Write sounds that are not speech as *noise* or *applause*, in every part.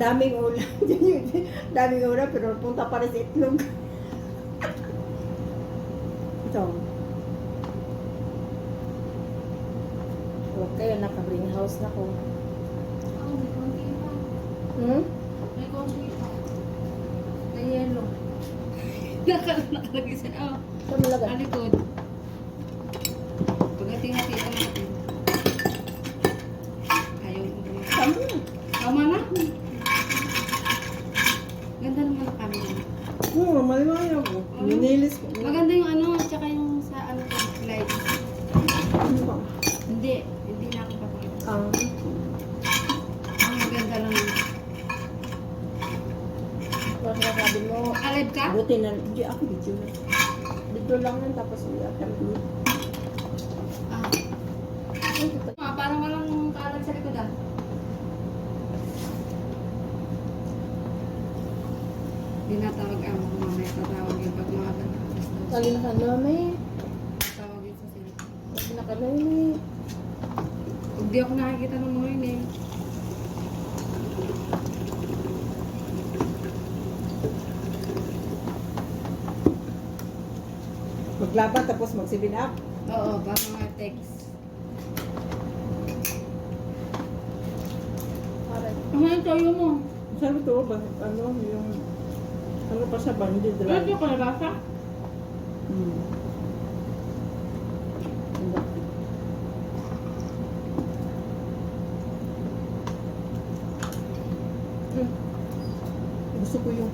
daming ulam. *laughs* daming ulam, pero punta pa rin sa itlog. Ito. Huwag kayo, naka-bring house na ko. Oo, may konti pa. Hmm? May konti pa. Na yellow. Nakal- *laughs* Nakalagay sa, oh, Ito malagay. alikod. Pagdating-hati ito natin. Ayaw ko rin. Tama. Tama na. Ganda naman ang camera. Oo, maliwanag ko. Ninilis ko. Maganda yung ano, tsaka yung sa ano ko, light. Ano ba? Hindi, hindi na ako papakita. Ah. Ang maganda lang. Bakit sabi mo, Alive ka? buti na, hindi ako video na. Dito lang yan, tapos mo. Ah. Ah, parang walang kaalam sa likod ah. Hindi natawag ang mga mamaya tatawag yung pag mga. Lagi na ka namin. Tawag yun sa sila. Lagi na namin. Hindi ako nakikita ng mga yun eh. Maglaban tapos mag-7 up. Oo, baka mga text. Ano yung toyo mo? sabi ko, ba, ano, yung, ano pa sa bandit Ano yung kalabasa? Hmm.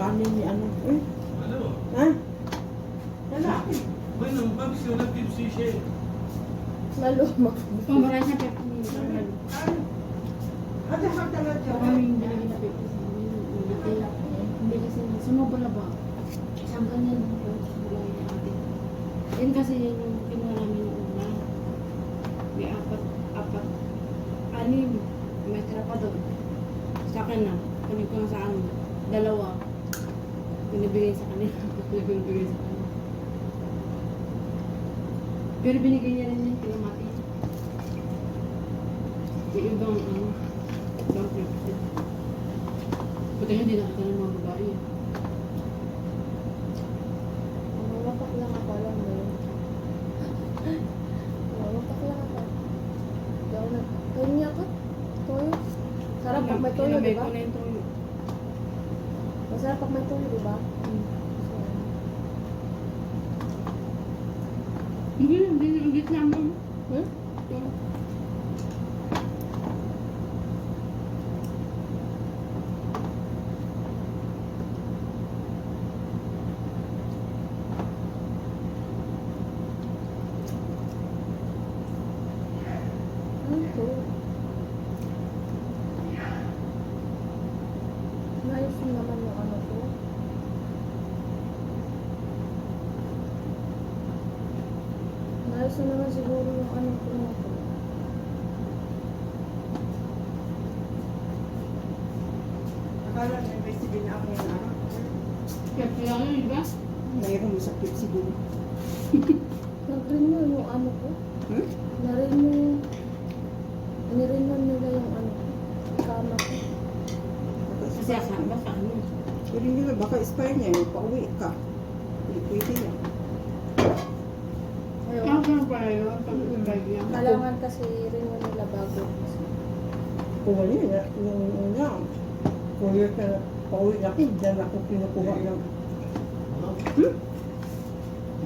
Kanin ni ano. Eh, Ano? ha? Lalaki. May numbang siya na tipsy siya. Maluma. Pamaray sa pep. Ada hak talaga. Maraming binigyan na pep. Hindi kasi sumobra ba? Isang ganyan ang kulay ni ate. Yan kasi yun yung kinuha namin una. May apat, apat, anim. May tira pa doon. Sa akin na. Kunin ko na sa ano. Dalawa. Binibigay sa kanila. Binibigay sa kanila. Pero binigay niya rin yung kinamati. Yung ibang ano. Ibang pepsi. Buti hindi nakita ng mga babae. Mamapak lang ako, alam mo yun. Mamapak lang ako. Ako nag... Kanya ka? Toyo? Sarap pag may toyo, di Kinamay ko na yung toyo. Masarap pag may toyo, di ba? Hindi, hindi, hindi na mo. Hmm? Din naman to. Ayos na naman siguro yung ano ko na to. Akala na may sabihin na ako yung ano. Pepsi lang yun, ba? Mayroon mo sa Pepsi doon. *laughs* Nag-renew yung ano ko. Hmm? Na-renew. Nirenew nila yung ano ko. Kama ko. Kasi asa, baka ano. Hindi ba, baka expire niya, yung pauwi ka. Hindi pwede yan. Ganun pala yun. Yan. Kailangan kasi renew nila bago. Kung wala yun, yung una, kung yun ka, pauwi na ako, dyan ako kinukuha ng... Hmm?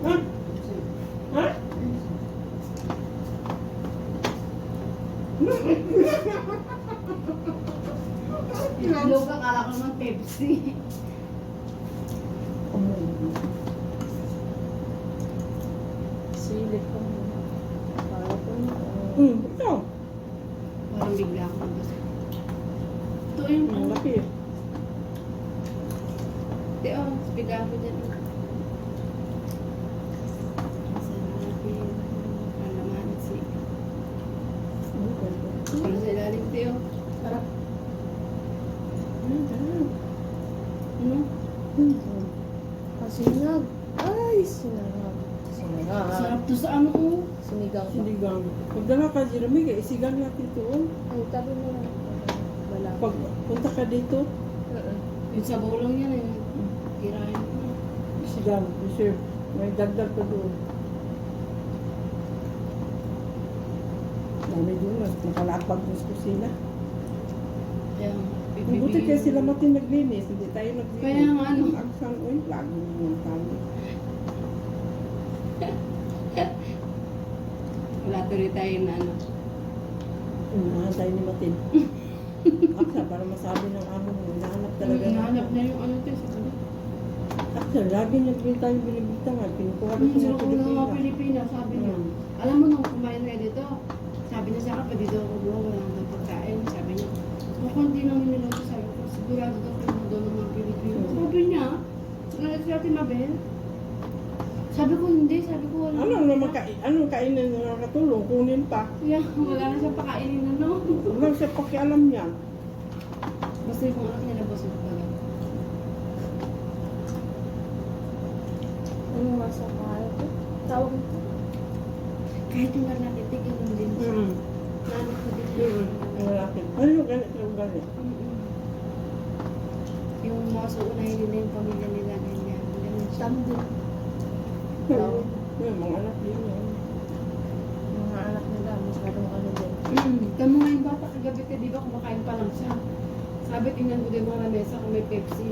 Ha? Ha? Itlog, akala ko naman Pepsi. Silip ko. Para ko Hmm, ito. Parang bigla ako nabasa. Ito yung Ang laki. Ito oh, bigla ako dyan. Sarap yung kalamansi. Ang ganda. Para sa ilalim ito yun. Sarap. Hmm, sarap. Ano? Hmm. Kasinag. Ay, sinangag. Sinangag. Sarap to sa ano oh. Sinigang. Sinigang. Pagdala ka, Jeremy, kaya isigang natin ito. oh. Ay, tabi mo lang. Wala. Pag punta ka dito, Yung sabaw lang yan eh. Kirain ko. Sigaw, reserve. May dagdag pa doon. Dami doon, mas nakalapag doon sa kusina. Mabuti kaya sila matin naglinis, hindi tayo naglinis. Kaya nga, ano? Agsang, uy, lagi yung tayo. *laughs* Wala tuloy tayo na ano. Inaantay ni Matin. *laughs* Aksa, para masabi ng amo mo, hinahanap talaga. Nahanap na yung ano tayo sa kanya. Aksa, lagi niya rin tayo binibitangan. Pinukuha Nung sa sila ko na Pilipina. mga Pilipina, sabi niya, Hmm. alam mo nung kumain na dito, sabi niya sa akin, pwede daw ako buha, wala nang pagkain. Sabi niya, kung konti lang niluto sabi ko, sigurado daw kayo mo daw ng mga Pilipino. Hmm. Sabi niya, sulat sa atin Mabel. Sabi ko, hindi, sabi ko, wala. Ano naman ka, anong kainan na nakatulong? Kunin pa. Kaya, wala na siyang pakainin na, no? Lang siya pakialam niyan. Basta yung anak niya na boss baga. Ano nga sa kaya ko? Tawag ito. Kahit yung lalaki, tigil lang din siya. Mm. Nanak ko din. Mm. Ang lalaki. Ano yung ganit yung ganit? Mm-mm. Yung mga suunahin nila yung pamilya nila, ganyan. Ganun siya. Tam din. Yung mga anak din yun. Mga anak nila, masyadong ano din. Tama nga yung bata kagabi ka, di ba kumakain pa lang siya. Sabi, tingnan ko din mga lamesa kung may Pepsi.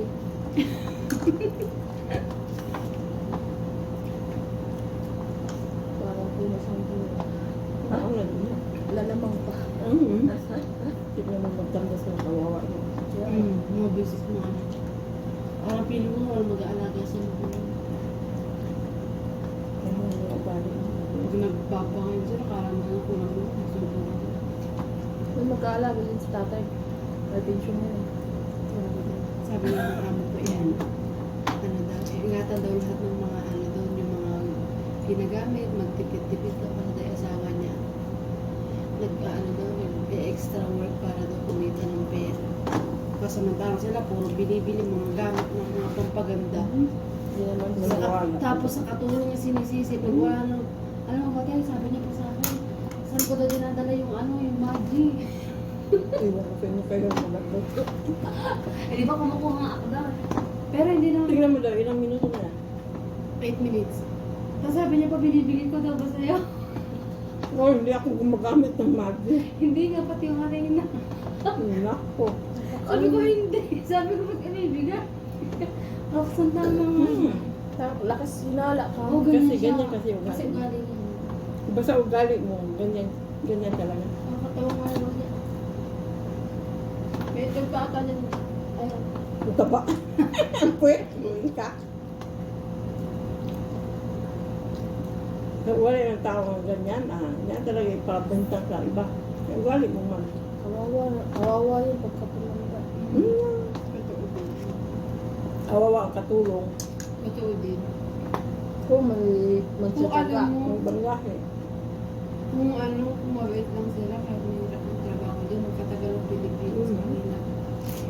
Parang pumas ang puno. Ano na din yun? Lalamang pa. Mm. Tignan mo magtanda sa kawawa mo. Mm. Mga beses mo ano. Parang pili mo wala mag-aalaga sa mga Ano mo? Pag nagbabangayin sila, karaman na kulang mo. Sumbong ako. May mag-aalaga din si tatay. May pension mo yun. Sabi ng amo ko yan. Ano daw, ingatan daw lahat ng mga ano daw, yung mga ginagamit, magtipid-tipid daw kasi yung asawa niya. Nag, ano daw, nag-extra work para daw kumita ng pera. Kasamantalang sila, puro binibili mga gamit ng mga pampaganda. Hindi naman. Sa, tapos sa katulong niya sinisisi, pag wala nang, alam mo ba tayo, sabi niya pa sa akin, saan ko daw dinadala yung ano, yung magic. Iwan ko sa inyo kayo magdot. Eh, di ba kumukuha nga ako daw. Pero hindi naman, Tingnan mo daw, ilang minuto na. 8 minutes. Tapos sabi niya pa, binibigay ko daw ba sa'yo? Oh, hindi ako gumagamit ng magic. hindi nga, pati yung harina. Nako. Sabi ko, hindi. *laughs* Sabi ko? Tapos ang tama nga. Hmm. Lakas sinala ka. Oo, ganyan Kasi siya. ganyan kasi ugali. Kasi ugali niya. Basta ugali mo, ganyan, ganyan talaga. Nakakatawa nga naman. May itlog pa ata niya. Ayun. Buta ba? *laughs* Pwede, buhin ka. Wala yung tao ng ganyan, ah. Yan talaga ipabenta sa iba. Ugali mo man. Kawawa, kawawa yun pagkapulanda. Hmm. Totoo din. Awawa ang katulong. Totoo din. Kung may mo, Ang banglahe. kung ano, kung mabait lang sila, kahit mahirap ang trabaho doon, magkatagal ang Pilipinas sa kanila.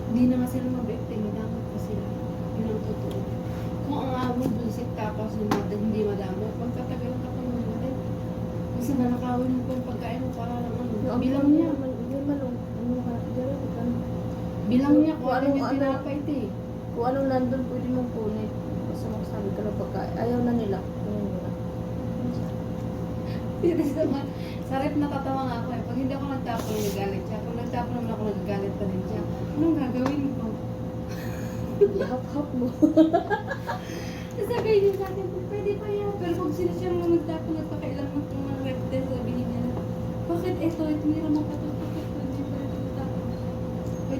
Hindi na nga sila mabait, eh, madamot pa sila. Yun ang totoo. Kung ang amo bullshit tapos mad- hindi madamot, magkatagal ka pa naman natin. Kasi nanakawin mo pa yung pagkain mo para lang ano. Bilang ang- niya. Hindi man, ano ka, dyan, ano. Bilang niya kung ano yung pinapait eh. Kung anong nandun, pwede mong kunin. Basta magsabi ka ng pagkain. Ayaw na nila. Mo na. *laughs* Hindi naman. Sa rep natatawa nga ako eh. Pag hindi ako nagtapon, nagagalit siya. Pag nagtapon naman ako, nagagalit pa rin siya. Anong gagawin ko? *laughs* Ihap-hap mo. *laughs* Tapos sabihin niya sa akin, pwede pa yan. Pero pag sila siya mga nagtapon, nagpakailang ng mga rep test, sabihin niya na, bakit ito, ito nila mo pa ito, bakit pwede pa ito tapon?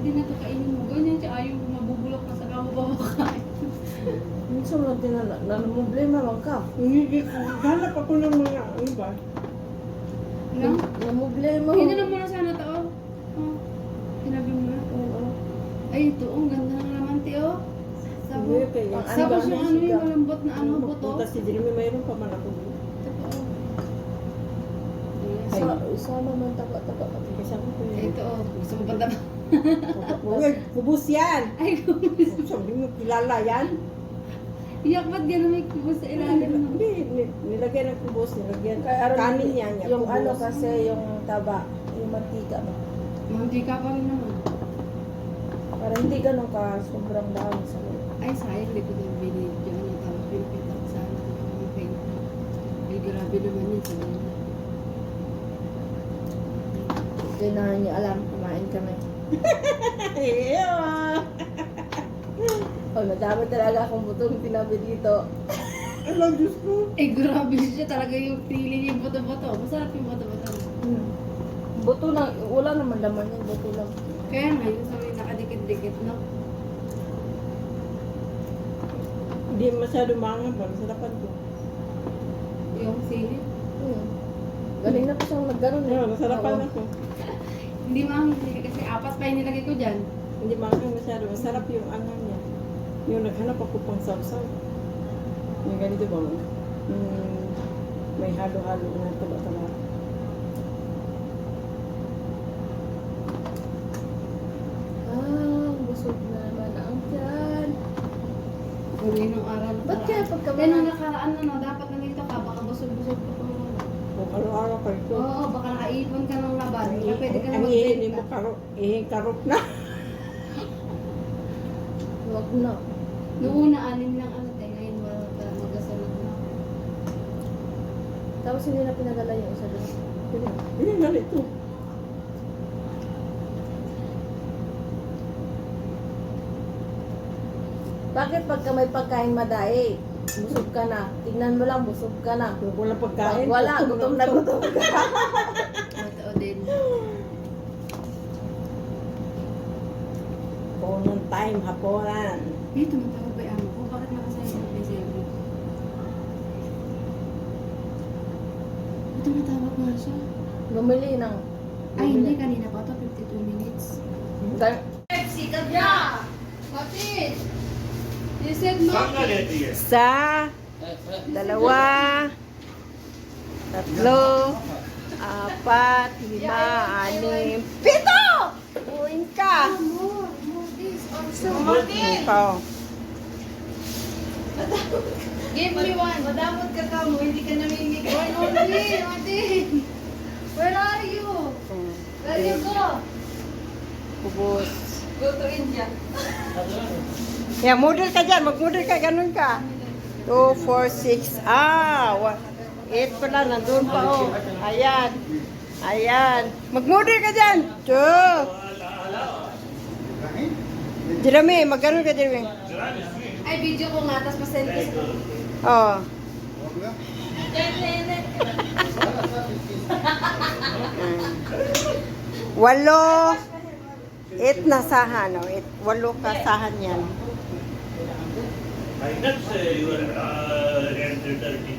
Pwede na ito kainin mo. Ganyan siya, ayaw mabubulok *laughs* ka sa kamo ba makain. Minsan mo tinala, namumblema lang ka. Hindi, hanap ako ng mga, ano ba? Lang? Namumblema. Hindi na muna sana to. Oh. Sinabi mo na. Oo. Ay, ito, ang ganda ng naman. Sabo. Hindi, kaya. Ang Tapos ano yung ano malambot na ano po to. Punta si Jeremy, mayroon pa man ako. Totoo. Yes. Sa, isama man taga-taga. Kasi ako ko yun. Ito, oh. Gusto mo ba? Huwag, kubus yan! Ay, kumis. Sabi mo, kilala yan? Iyak ba't gano'n may kubos sa ilalim mo? Hindi, ni- nilagyan ng kubos, nilagyan. Kanin yan, yan. Yung ano kasi, yung taba. Yung mantika ba? Mantika pa rin naman. Para hindi ganun ka sobrang dami sa loob. Ay, sayang, hindi ko din binidyo. Ano tawag, pinipita ko sa ano ko yung paint. Ay, grabe naman yun sa mga. Kaya na niyo alam, kumain kami. *laughs* Oh, nadami talaga akong butong tinabi dito. Alam, Diyos ko. Eh, grabe siya talaga yung feeling yung bato-bato. Masarap yung bato-bato. Hmm. Buto lang, wala naman laman yan, buto lang. Kaya nga, yung sa may nakadikit-dikit, no? Hindi masyado mangapal. Sarapan ko. Yung sili. Hmm. Galing na po siyang nagganon eh. Ayun, nasarapan ako. Hindi mangin sili kasi apat pa yung nilagay ko dyan. Hindi mangapal masyado. Masarap yung anghang niya. Yung naghanap ako pang sausaw. Yung ganito ba? Mm, may halo-halo na taba-taba. Ah, busog na naman ang tiyan. Uwi nung araw Ba't kaya pagka Kaya nung nakaraan na, no, dapat nandito ka, baka busog-busog ka pa. Kung araw-araw ka ito. Oo, baka nakaipon ka ng laban. Kaya pwede ka na Ang mo magbenta. Ihin karot na. *laughs* Huwag na. Noong una, anim lang ano tayo. Ngayon, wala ka magasunod na. Tapos hindi na pinadala yung isa doon. Hindi na ito. Bakit pagka may pagkain madai, busog ka na. Tignan mo lang, busog ka na. Kung wala Pag pagkain. wala, *laughs* gutom na gutom ka. Totoo din. Punong time, haponan. Eh, tumatawag ba yung amo ko? Bakit nakasaya ng December? Tumatawag nga siya. Bumili ng... Ay, hindi. Kanina pa to 52 minutes. Gan- Sikat na! Bakit? Isa, dalawa, tatlo, apat, lima, anim, pito! Uwin ka! Ikaw. Give me one. Madamot ka ka mo, hindi ka namimigay. One only, Martin. Where are you? Where you go? Kubos. Go to India. *laughs* Yeah, model ka dyan. Mag-model ka. Ganun ka. 2, 4, 6. Ah, 8 pala. Nandun pa oh. Ayan. Ayan. Mag-model ka dyan. 2. Jeremy, mag-ganun ka, Jeremy. Ay, video ko nga, tapos pasend ko sa... Oh. Walo. Eight na sahan, oh. Eight, walo ka sahan yan. minus your uh, rent return.